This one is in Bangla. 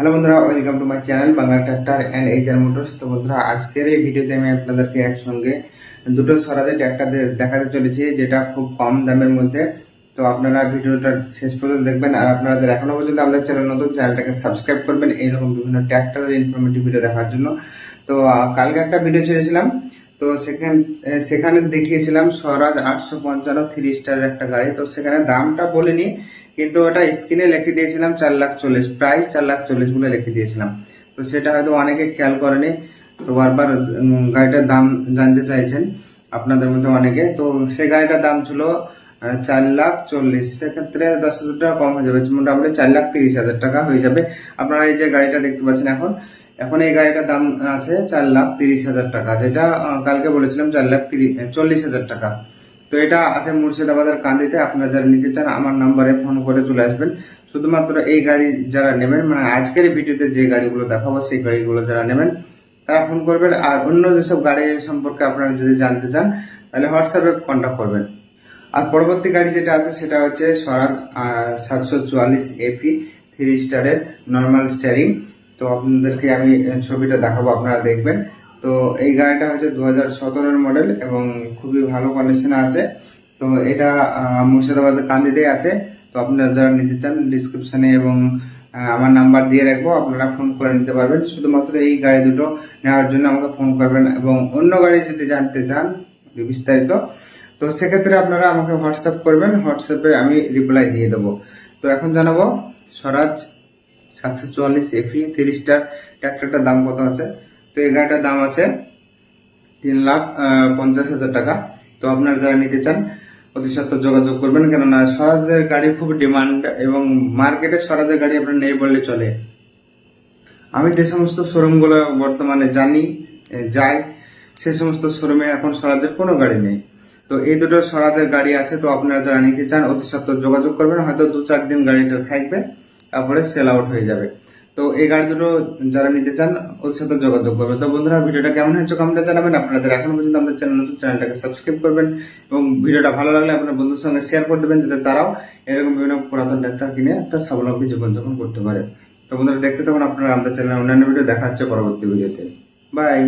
হ্যালো বন্ধুরা, welcome to my channel Bangla tractor and HR Motors. তো বন্ধুরা, আজকের এই ভিডিওতে আমি আপনাদেরকে একসঙ্গে দুটো স্বরাজের ট্র্যাক্টর দেখাতে চলেছি, যেটা খুব কম দামের মধ্যে। তো আপনারা ভিডিওটা শেষ পর্যন্ত দেখবেন, আর আপনারা যারা এখনও পর্যন্ত আমাদের চ্যানেল নতুন, চ্যানেলটাকে সাবস্ক্রাইব করবেন এইরকম বিভিন্ন ট্র্যাক্টরের ইনফরমেটিভ ভিডিও দেখার জন্য। তো কালকে একটা ভিডিও ছেড়েছিলাম, তো সেখানে সেখানে দেখিয়েছিলাম, স্বরাজ আটশো পঞ্চান্ন থ্রি স্টারের একটা গাড়ি। তো সেখানে দামটা বলিনি কিন্তু ওটা স্ক্রিনে লিখে দিয়েছিলাম চার লাখ চল্লিশ প্রাইস চার লাখ চল্লিশ বলে লিখে দিয়েছিলাম। তো সেটা হয়তো অনেকে খেয়াল করেনি, তো বারবার গাড়িটার দাম জানতে চাইছেন আপনাদের মধ্যে অনেকে। তো সেই গাড়িটার দাম ছিল চার লাখ চল্লিশ। সেক্ষেত্রে দশ হাজার টাকা কম হয়ে যাবে। মোটামুটি চার লাখ তিরিশ হাজার টাকা হয়ে যাবে। আপনারা এই যে গাড়িটা দেখতে পাচ্ছেন এখন এখন এই গাড়িটার দাম আছে চার লাখ তিরিশ হাজার টাকা, যেটা কালকে বলেছিলাম চার লাখ তিরিশ চল্লিশ হাজার টাকা। তো এটা আছে মুর্শিদাবাদের কান্দিতে আপনারা যারা নিতে চান, আমার নাম্বারে ফোন করে চলে আসবেন। শুধুমাত্র এই গাড়ি যারা নেবেন মানে আজকের ভিডিওতে যে গাড়িগুলো দেখাবো, সেই গাড়িগুলো যারা নেবেন, তারা ফোন করবেন। আর অন্য যেসব গাড়ি সম্পর্কে আপনারা যদি জানতে চান, তাহলে হোয়াটসঅ্যাপে কন্ট্যাক্ট করবেন। আর পরবর্তী গাড়ি যেটা আছে, সেটা হচ্ছে স্বরাজ সাতশো চুয়াল্লিশ এপি থ্রি স্টারের নর্মাল স্টারিং তো আপনাদেরকে আমি ছবিটা দেখাবো, আপনারা দেখবেন। তো এই গাড়িটা হচ্ছে দু হাজার মডেল এবং খুবই ভালো কন্ডিশনে আছে। তো এটা মুর্শিদাবাদের কান্দিতে আছে। তো আপনারা যারা নিতে চান ডিসক্রিপশনে এবং আমার নাম্বার দিয়ে রাখব। আপনারা ফোন করে নিতে পারবেন। শুধুমাত্র এই গাড়ি দুটো নেওয়ার জন্য আমাকে ফোন করবেন এবং অন্য গাড়ি যদি জানতে চান, বিস্তারিত, তো সেক্ষেত্রে আপনারা আমাকে হোয়াটসঅ্যাপ করবেন। হোয়াটসঅ্যাপে আমি রিপ্লাই দিয়ে দেবো। তো এখন জানাব, স্বরাজ সাতশো চুয়াল্লিশ এফি তিরিশটার ট্র্যাক্টরটার দাম কত আছে? তো এই গাড়িটার দাম আছে তিন লাখ পঞ্চাশ হাজার টাকা। তো আপনারা যারা নিতে চান, অতি সত্ত্বর যোগাযোগ করবেন, কেননা স্বরাজের গাড়ি খুব ডিমান্ড এবং মার্কেটে স্বরাজের গাড়ি আপনার নেই বললে চলে। আমি যে সমস্ত শোরুমগুলো বর্তমানে জানি যাই, সে সমস্ত শোরুমে এখন স্বরাজের কোনো গাড়ি নেই। তো এই দুটো স্বরাজের গাড়ি আছে, তো আপনারা যারা নিতে চান, অতি সত্ত্বর যোগাযোগ করবেন, হয়তো দু চার দিন গাড়িটা থাকবে, তারপরে সেল আউট হয়ে যাবে। তো এই গাড়ি দুটো যারা নিতে চান, ওদের সাথে যোগাযোগ করবেন। তো বন্ধুরা, ভিডিওটা কেমন হয়েছে কমেন্টে জানাবেন। আপনারা যারা এখনও পর্যন্ত আমাদের চ্যানেল নতুন, চ্যানেলটাকে সাবস্ক্রাইব করবেন এবং ভিডিওটা ভালো লাগলে আপনার বন্ধুর সঙ্গে শেয়ার করে দেবেন, যাতে তারাও এরকম বিভিন্ন পুরাতন ট্র্যাক্টর কিনে একটা স্বাবলম্বী জীবনযাপন করতে পারে। তো বন্ধুরা, দেখতে তখন আপনারা আমাদের চ্যানেলের অন্যান্য ভিডিও দেখা হচ্ছে পরবর্তী ভিডিওতে। বাই